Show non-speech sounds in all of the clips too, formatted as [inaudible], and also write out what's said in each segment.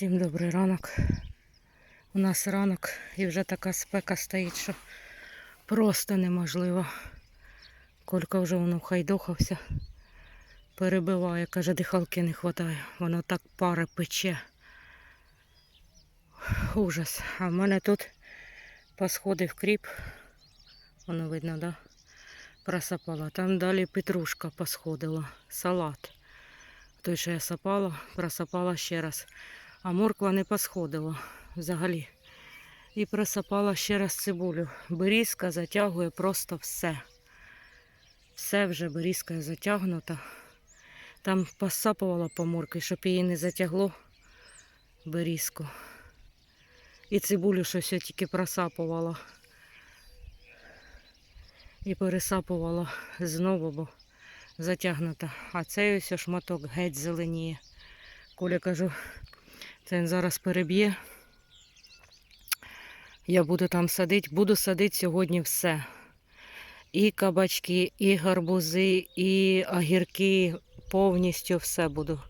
Всім добрий ранок. У нас ранок і вже така спека стоїть, що просто неможливо. Колька вже воно хайдохався, перебиває, каже, дихалки не вистачає. Воно так пари пече. Ужас. А в мене тут посходив кріп. Воно видно, да? Просапала. Там далі петрушка посходила, салат. Той, що я сапала, просапала ще раз. А морква не посходила взагалі. І просапала ще раз цибулю. Берізка затягує просто все. Все вже берізка затягнута. Там посапувала по морки, щоб її не затягло берізку. І цибулю щось я тільки просапувала. І пересапувала знову, бо затягнута. А цей ось шматок геть зеленіє. Коля кажу, він зараз переб'є. Я буду там садити, буду садити сьогодні все. І кабачки, і гарбузи, і огірки, повністю все буду.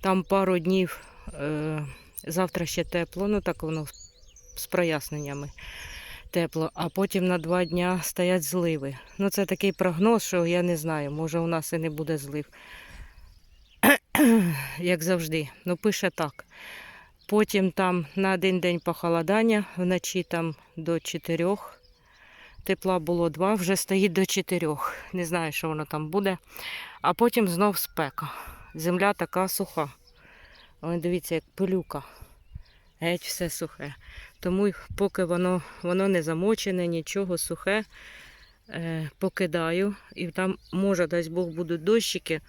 Там пару днів, е, завтра ще тепло, ну так воно з проясненнями тепло, а потім на два дня стоять зливи. Ну це такий прогноз, що я не знаю, може у нас і не буде злив. [clears throat] Як завжди. Ну, пише так. Потім там на один день похолодання, вночі там до 4. Тепла було 2, вже стоїть до 4. Не знаю, що воно там буде. А потім знов спека. Земля така суха. Ой, дивіться, як пилюка. Геть все сухе. Тому поки воно, воно не замочене, нічого сухе, е, покидаю. І там, може, дасть Бог, будуть дощики.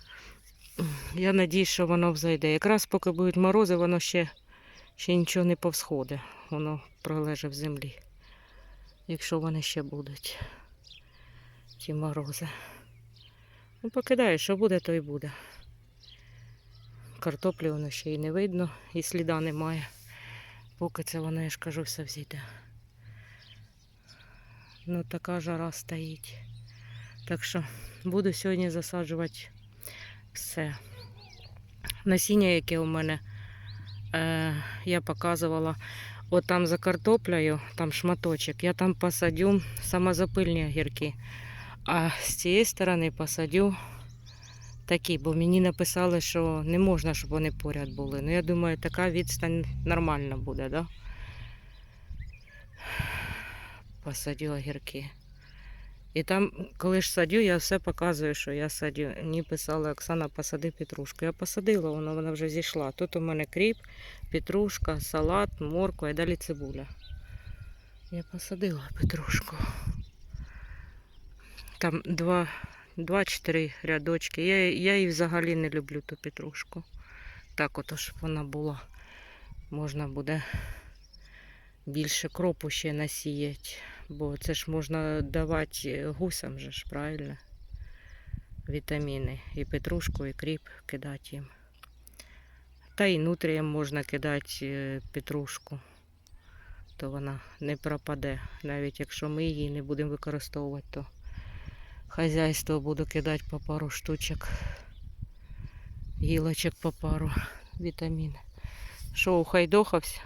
Я надіюсь, що воно взойде. Якраз поки будуть морози, воно ще, ще нічого не повсходить. Воно пролежить в землі. Якщо вони ще будуть. Ті морози. Ну, покидаю, що буде, то й буде. Картоплі воно ще й не видно, і сліда немає. Поки це воно, я ж кажу, все взійде. Ну, така жара стоїть. Так що буду сьогодні засаджувати все. Насіння, яке у мене е, я показувала, от там за картоплею, там шматочок, я там посадю самозапильні огірки. А з цієї сторони посадю такі, бо мені написали, що не можна, щоб вони поряд були. Ну, я думаю, така відстань нормальна буде, да? Посадю огірки. І там, коли ж садю, я все показую, що я садю. Мені писала Оксана, посади петрушку. Я посадила, вона, вона вже зійшла. Тут у мене кріп, петрушка, салат, морква і далі цибуля. Я посадила петрушку. Там два, два-чотири рядочки. Я, я її взагалі не люблю ту петрушку. Так ото, щоб вона була. Можна буде більше кропу ще насіяти. Бо це ж можна давати гусям же ж, правильно? Вітаміни. І петрушку, і кріп кидати їм. Та й нутріям можна кидати е, петрушку, то вона не пропаде. Навіть якщо ми її не будемо використовувати, то хазяйство буду кидати по пару штучок. Гілочок по пару вітамін. Що, ухайдохався?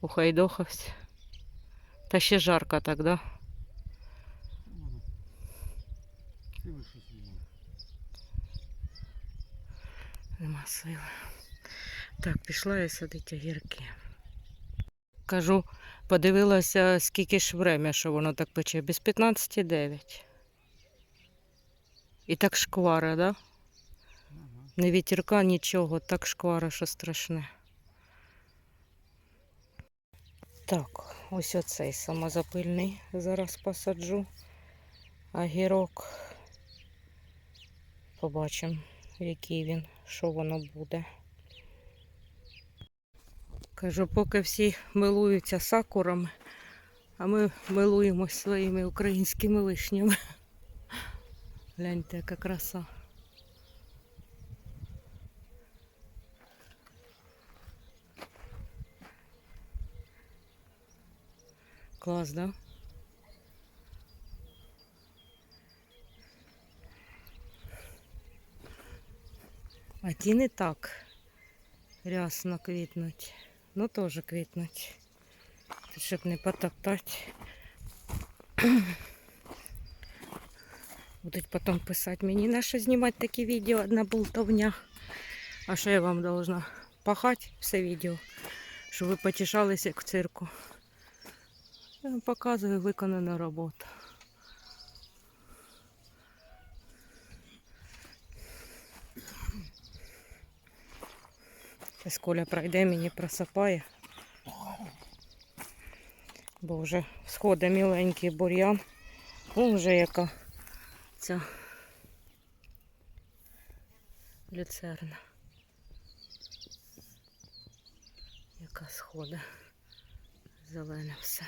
Ухайдохався. Та ще жарко так, да? Нема сили. Так, пішла я садити огірки. Кажу, подивилася, скільки ж время, що воно так пече. Без 15,9. І так шквара, да? Не вітерка, нічого, так шквара, що страшне. Так, ось оцей самозапильний зараз посаджу. Огірок. Побачимо, який він, що воно буде. Кажу, поки всі милуються сакурами, а ми милуємось своїми українськими вишнями. Гляньте, яка краса. Клас, да? А ті не так. рясно квітнуть. Ну теж квітнуть. Щоб не потоптати. [clears throat] Будуть потім писати мені, на що знімати такі відео одна болтовня. А що я вам должна? Пахати все відео, щоб ви потішалися як цирку. Я вам показую виконану роботу. Зараз Коля пройде, мені просипає. Бо вже сходить міленький бур'ян. О, вже яка ця люцерна. Яка сходить. Зелене все.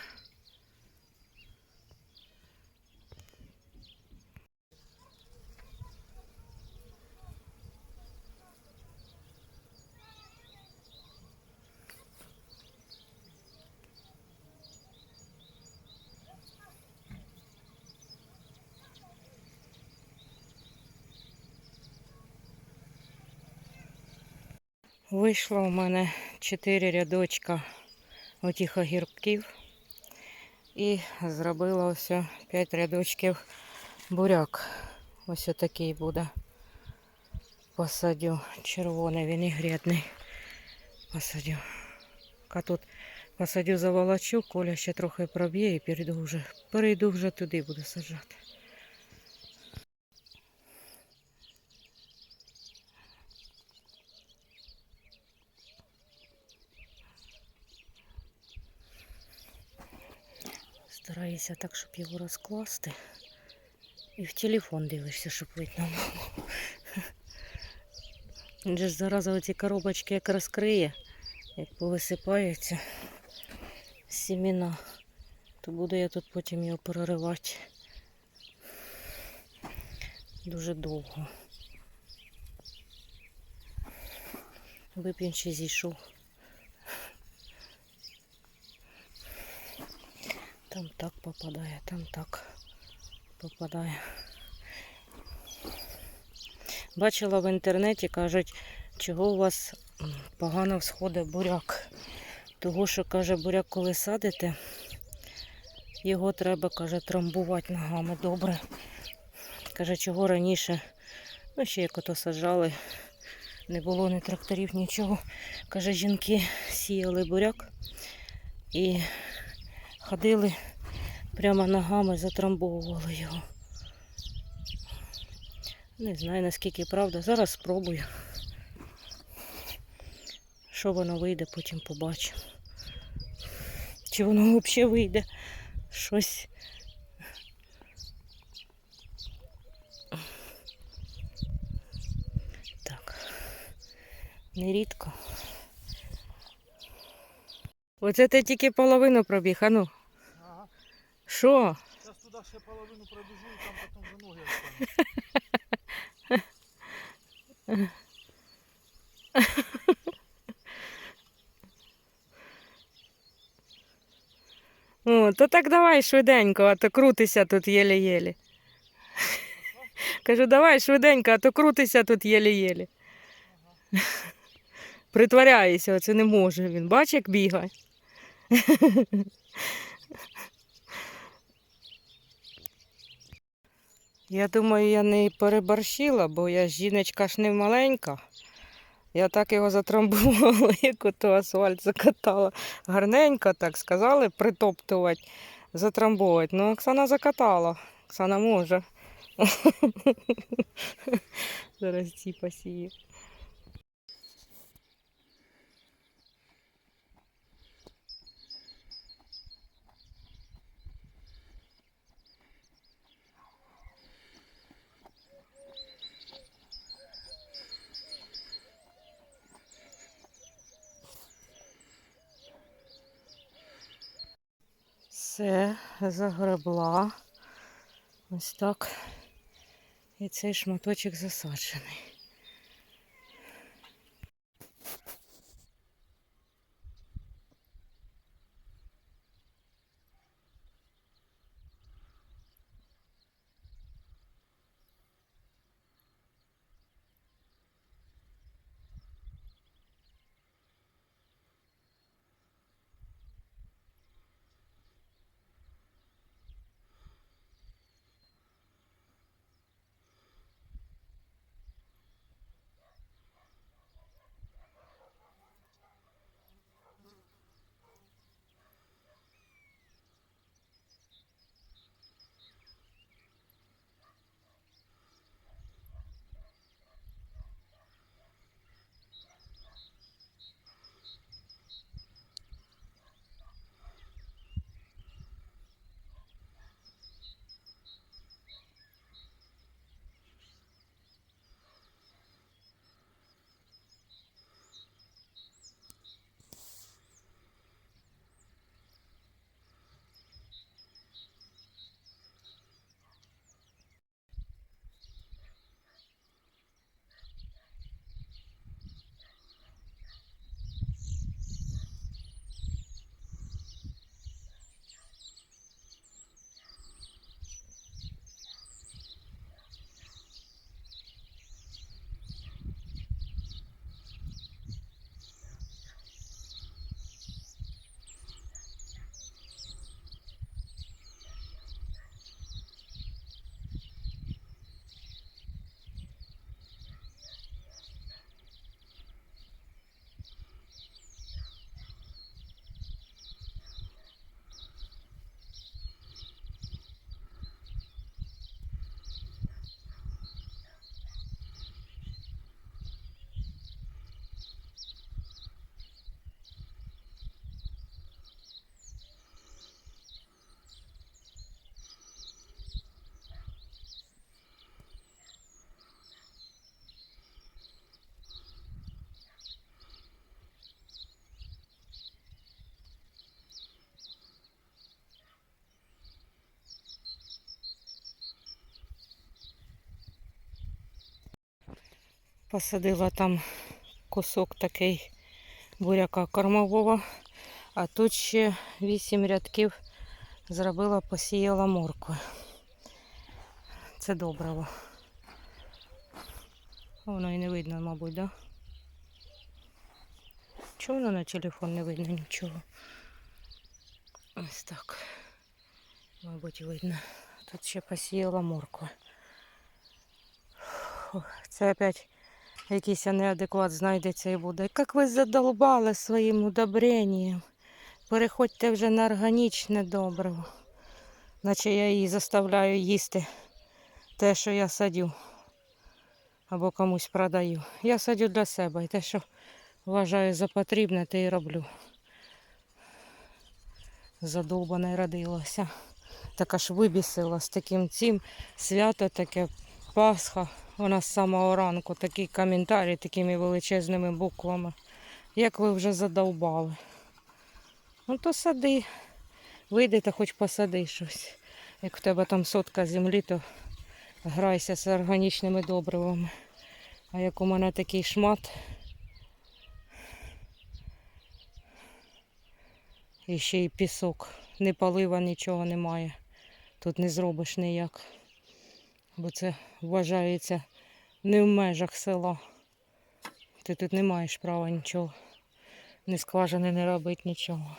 Вийшло у мене 4 рядочка отих огірків. І зробила ось 5 рядочків буряк. Ось такий буде. Посадю. Червоний він і грядний. Посадю. А тут посадю заволочу, Коля ще трохи проб'є і перейду вже. Перейду вже туди буду саджати. Стараюся так, щоб його розкласти. І в телефон дивишся, щоб видно було. Ж зараза оці коробочки як розкриє, як повисипаються сіміна, то буду я тут потім його проривати дуже довго. Аби ще зійшов. Там так попадає, там так попадає. Бачила в інтернеті, кажуть, чого у вас погано всходить буряк. Того, що, каже, буряк, коли садите, його треба, каже, трамбувати ногами добре. Каже, чого раніше, ну ще як ото саджали, не було ні тракторів, нічого. Каже, жінки сіяли буряк і ходили прямо ногами, затрамбовували його. Не знаю наскільки правда. Зараз спробую. Що воно вийде, потім побачимо. Чи воно взагалі вийде? Щось. Так. Нерідко. Оце ти тільки половину пробіг, а ну. Ага. Що? Зараз туди ще половину пробіжу, і там потім вже ноги остануть. О, то так давай швиденько, а то крутися тут єлі-єлі. Кажу, давай швиденько, а то крутися тут єлі-єлі. Притворяється, оце не може він. Бач, як бігає. [laughs] Я думаю, я не переборщила, бо я жіночка ж не маленька. Я так його затрамбувала, [laughs] як ото асфальт закатала. Гарненько так сказали, притоптувати, затрамбовувати. Ну, Оксана закатала. Оксана може. [laughs] Зараз ці посіє. Все, загребла. Ось так. І цей шматочок засаджений. Посадила там кусок такий буряка кормового, а тут ще вісім рядків зробила, посіяла моркви. Це добриво. Воно і не видно, мабуть, да? Чого воно на телефон не видно нічого? Ось так. Мабуть, видно. Тут ще посіяла морква. Це опять якийсь неадекват знайдеться і буде. Як ви задолбали своїм удобренням. Переходьте вже на органічне добриво. Наче я її заставляю їсти те, що я садю. Або комусь продаю. Я садю для себе і те, що вважаю за потрібне, те і роблю. Задовбана родилася. Так аж вибісила з таким цим свято таке Пасха. Вона з самого ранку такі коментарі такими величезними буквами. Як ви вже задовбали. Ну то сади. Вийди та хоч посади щось. Як в тебе там сотка землі, то грайся з органічними добривами. А як у мене такий шмат. І ще й пісок. Ні полива, нічого немає. Тут не зробиш ніяк. Бо це вважається не в межах села. Ти тут не маєш права нічого. Ні скважини не робити нічого.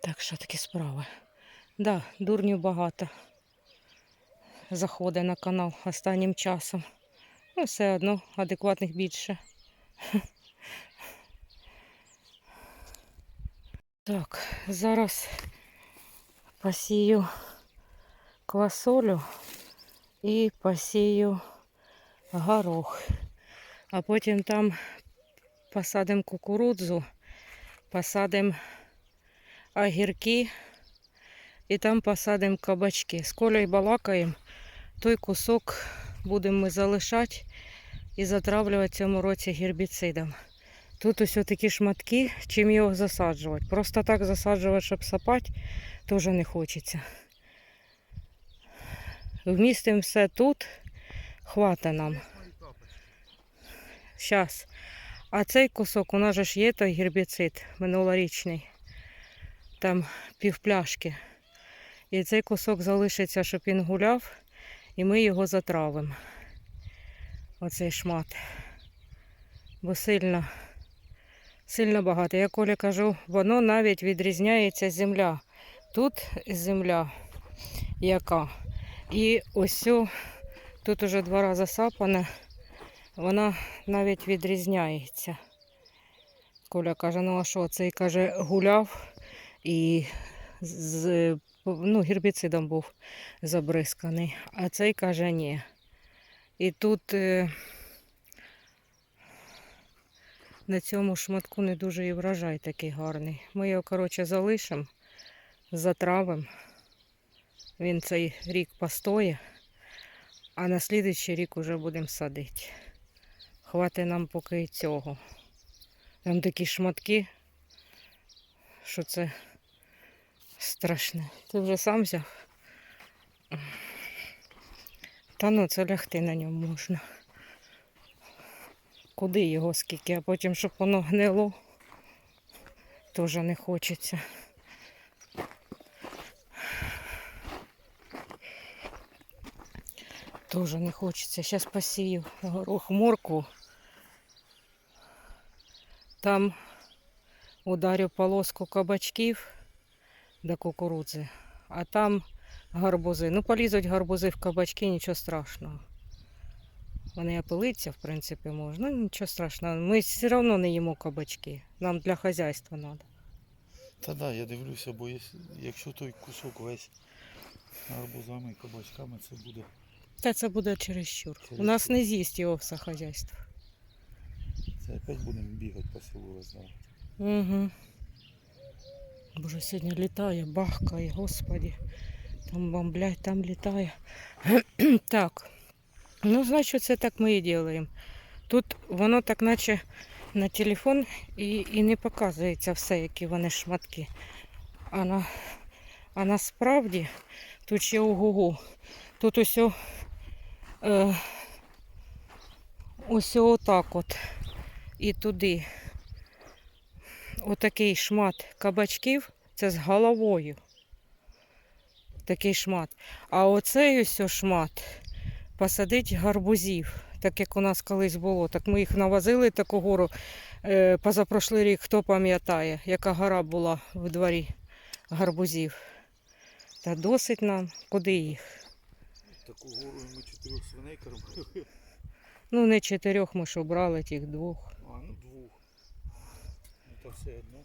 Так що такі справи. Да, дурнів багато. Заходить на канал останнім часом. Ну, все одно адекватних більше. Так, зараз посію квасолю і посію горох. А потім там посадимо кукурудзу, посадимо огірки і там посадимо кабачки. З колею балакаємо, той кусок будемо ми залишати і затравлювати цьому році гербіцидом. Тут ось такі шматки, чим його засаджувати. Просто так засаджувати, щоб сапати, теж не хочеться. Вмістимо все тут, хвата нам. Зараз. А цей кусок, у нас же ж є той гербіцид минулорічний. Там півпляшки. І цей кусок залишиться, щоб він гуляв, і ми його затравимо. Оцей шмат. Бо сильно, сильно багато. Я Колі кажу, воно навіть відрізняється земля. Тут земля яка. І ось тут уже два рази сапане вона навіть відрізняється. Коля каже, ну а що, цей каже, гуляв і з ну, гербіцидом був забризканий, а цей каже, ні. І тут е, на цьому шматку не дуже і врожай такий гарний. Ми його, коротше, залишимо, затравимо. Він цей рік постоє, а на слідуючий рік вже будемо садити. Хватить нам поки цього. Там такі шматки, що це страшне. Ти вже сам взяв? Та ну це лягти на ньому можна. Куди його скільки, а потім, щоб воно гнило, теж не хочеться. Тоже не хочеться. Зараз посію горох моркву. Там ударю полоску кабачків до кукурудзи, а там гарбузи. Ну, полізуть гарбузи в кабачки, нічого страшного. Вони опилиться, в принципі, можна. Ну, нічого страшного. Ми все одно не їмо кабачки. Нам для хазяйства треба. Та да, я дивлюся, бо якщо той кусок весь арбузами і кабачками, це буде. Та це буде чересчур. У нас не з'їсть його все хазяйство. Це опять будемо бігати по селу роздавати. Угу. Боже, сьогодні літає, бахкає, господі. Там бомблять, там літає. [clears throat] так. Ну, значить, це так ми і робимо. Тут воно так наче на телефон і, і не показується все, які вони шматки. А, на, а насправді тут ще ого-го. Тут ось е, ось отак от і туди. Отакий шмат кабачків, це з головою. Такий шмат. А оцей ось шмат посадить гарбузів, так як у нас колись було. Так ми їх навозили таку гору е, позапрошлий рік, хто пам'ятає, яка гора була в дворі гарбузів. Та досить нам, куди їх? Таку гору ми чотирьох свиней кормили. Ну, не чотирьох ми ж обрали тих двох. А, ну двох. Ну та все одно.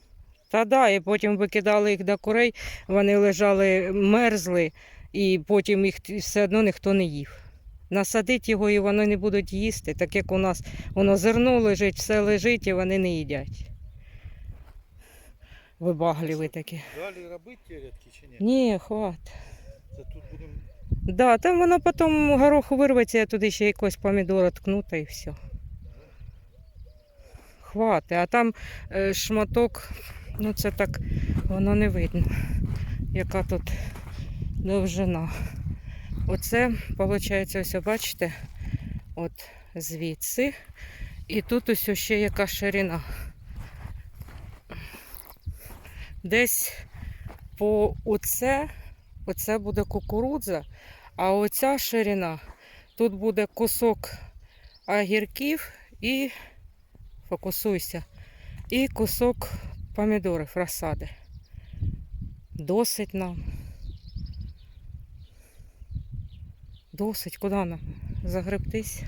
Та да, і потім викидали їх до курей, вони лежали, мерзли, і потім їх все одно ніхто не їв. Насадить його і вони не будуть їсти, так як у нас воно зерно лежить, все лежить і вони не їдять. Вибагливі такі. Далі робити ті рядки чи ні? Ні, хват. Це тут будемо. Да, там воно потім гороху вирветься, я туди ще якось помідора ткну та і все. Хвати, а там е, шматок, ну це так, воно не видно, яка тут довжина. Оце, виходить, ось бачите, от звідси. І тут ось ще яка ширина. Десь по оце, оце буде кукурудза, а оця ширина, тут буде кусок огірків і фокусуйся. І кусок помідорів розсади. Досить нам. Досить, куди нам? Загребтись?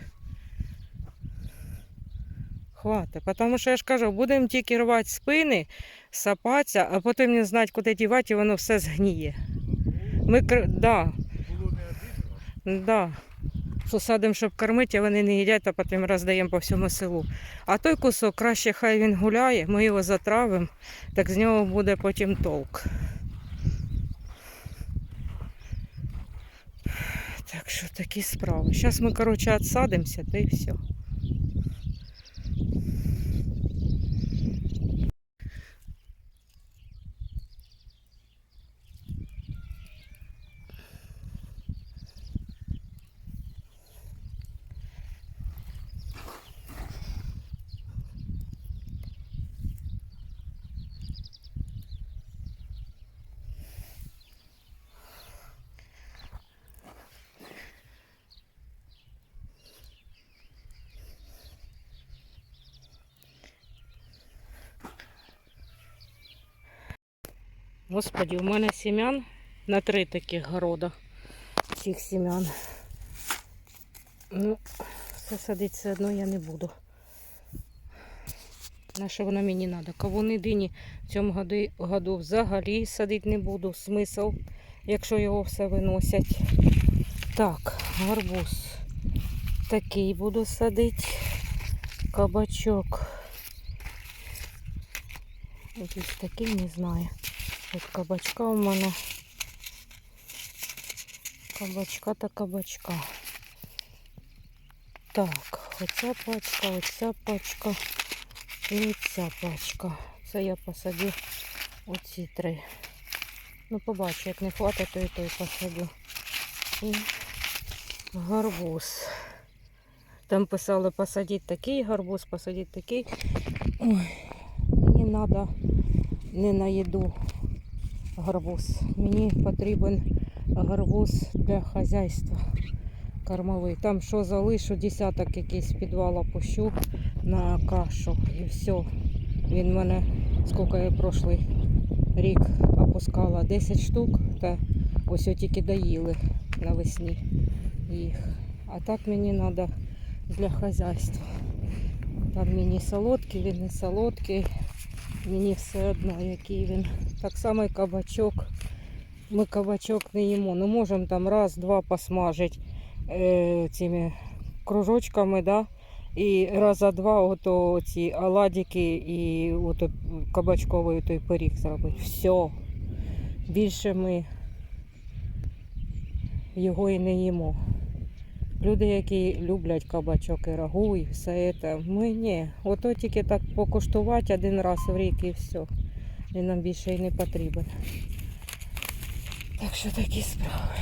Хватить. Тому що я ж кажу, будемо тільки рвати спини, сапатися, а потім не знати, куди дівати, і воно все згніє. Ми, кр- да, Було не. Да. Що садимо, щоб кормити, а вони не їдять, а потім роздаємо по всьому селу. А той кусок краще хай він гуляє, ми його затравимо, так з нього буде потім толк. Так що такі справи. Зараз ми, коротше, відсадимося, та й все. Господи, у мене сім'ян на три таких города. Цих сім'ян. Ну, все садити все одно я не буду. На що воно мені треба? Кавуни дині в цьому году взагалі садити не буду. Смисл, якщо його все виносять. Так, гарбуз. Такий буду садити. Кабачок. Якийсь такий, не знаю. От кабачка у мене. Кабачка та кабачка. Так, оця пачка, оця пачка і оця пачка. Це я посадю оці три. Ну, побачу, як не хватить, то і той посадю. І гарбуз. Там писали посадити такий гарбуз, посадити такий. Ой, мені треба не на їду гарбуз. Мені потрібен гарбуз для хазяйства кормовий. Там що залишу, десяток якийсь підвала пущу на кашу і все. Він мене, скільки я прошлий рік опускала, 10 штук, та ось тільки доїли навесні їх. А так мені треба для хазяйства. Там мені солодкий, він не солодкий. Мені все одно, який він. Так само і кабачок. Ми кабачок не їмо. Ну можемо там раз-два посмажити е, цими кружочками, да? і раза два ото ці оладики і ото кабачковий той пиріг зробити. Все. Більше ми його і не їмо. Люди, які люблять кабачок і рагу і все це, ми ні. Ото тільки так покуштувати один раз в рік і все. Він нам більше і не потрібен. Так що такі справи.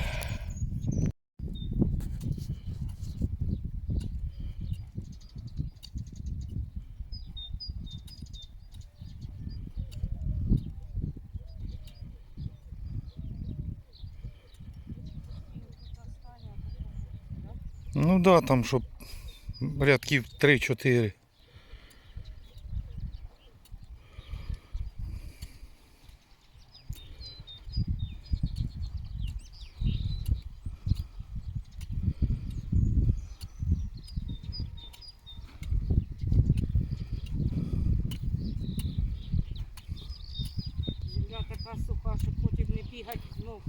Ну да, там щоб рядків 3-4. Земля така суха, що потім не бігати знов.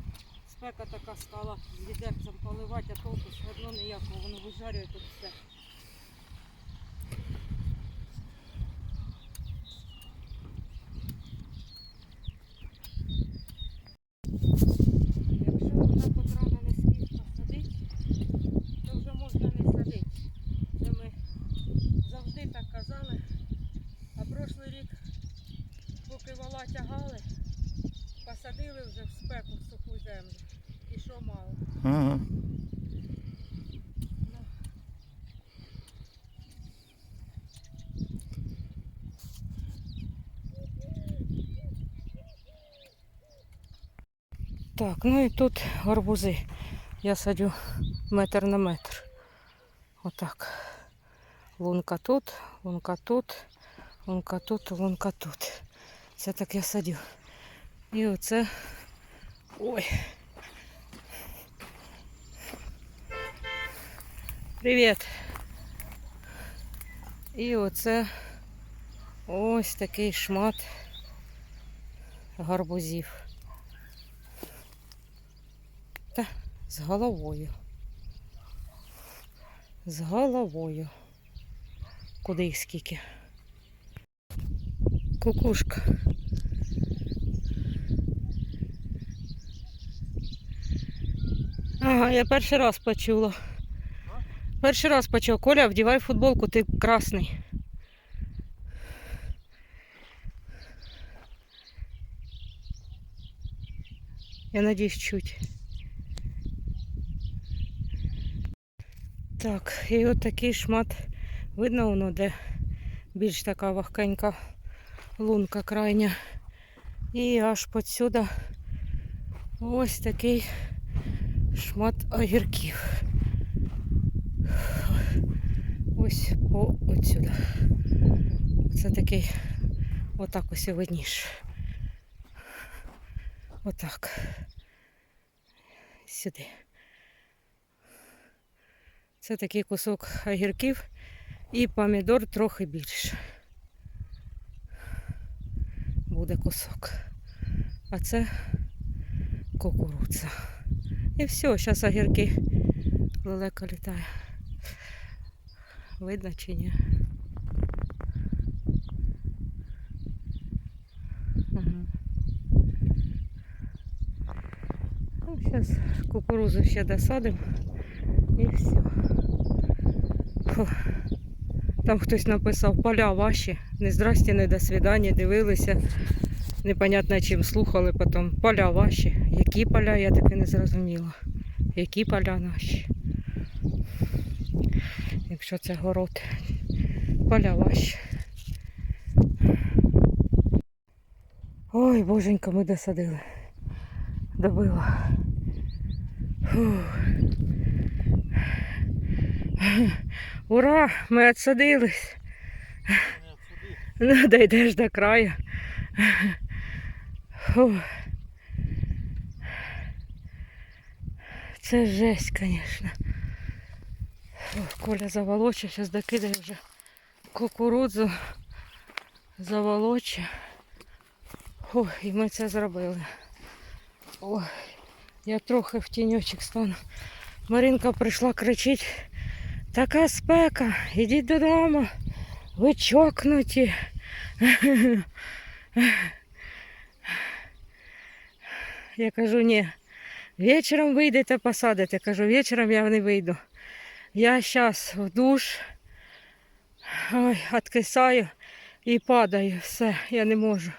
Спека така стала з відерцем поливати, а толку все одно ніякого, воно вижарює тут все. Якщо так от рано не спів посадити, то вже можна не садити. Це ми завжди так казали. А прошлий рік, поки вала тягали, посадили вже в спеку в суху землю. І що мало? Ага. Так, ну і тут гарбузи. Я садю метр на метр. Отак. Лунка тут, лунка тут, лунка тут, лунка тут. Це так я садю. І оце. Ой. Привіт. І оце ось такий шмат гарбузів. Та з головою. З головою. Куди їх скільки? Кукушка. Ага, я перший раз почула. Перший раз почув. Коля, вдівай футболку, ти красний. Я надіюсь, чуть. Так, і от такий шмат. Видно воно, де більш така вогкенька лунка крайня. І аж подсюди ось такий шмат огірків. Ось о, отсюди. Оце такий, отак ось і видніше. Отак. Сюди. Це такий кусок огірків і помідор трохи більше. Буде кусок. А це кукурудза. І все, зараз огірки лелека літає. Видно чи ні? Ага. Ну, зараз кукурузу ще досадимо і все. Фу. Там хтось написав поля ваші. Не здрасте, не до свидання, дивилися. Непонятно чим слухали потім. Поля ваші. Які поля, я таки не зрозуміла. Які поля наші. Якщо це город. Поля ваші. Ой, боженька, ми досадили. Добила. Фух. Ура! Ми відсадились. Ну, дійдеш до краю. Фу. Це жесть, звісно. Коля заволоче, зараз докидає вже кукурудзу, заволоче. Фу, і ми це зробили. Ой, я трохи в тіньочок стану. Маринка прийшла кричить. Така спека, ідіть додому. Ви чокнуті. Я кажу, ні. Вечором вийдете посадите. Кажу, вечором я не вийду. Я зараз в душ ой, откисаю і падаю. Все, я не можу.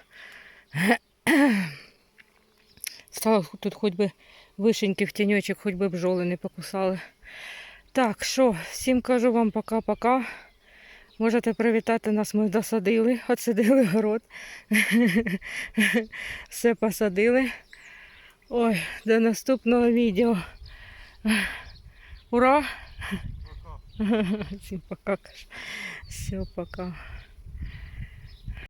Стало тут хоч би вишеньки в тіньочок, хоч би бджоли не покусали. Так, що, всім кажу вам пока-пока. Можете привітати нас, ми досадили, отсадили город. [laughs] Все посадили. Ой, до наступного відео. Ура! [laughs] Всім пока. Все, пока.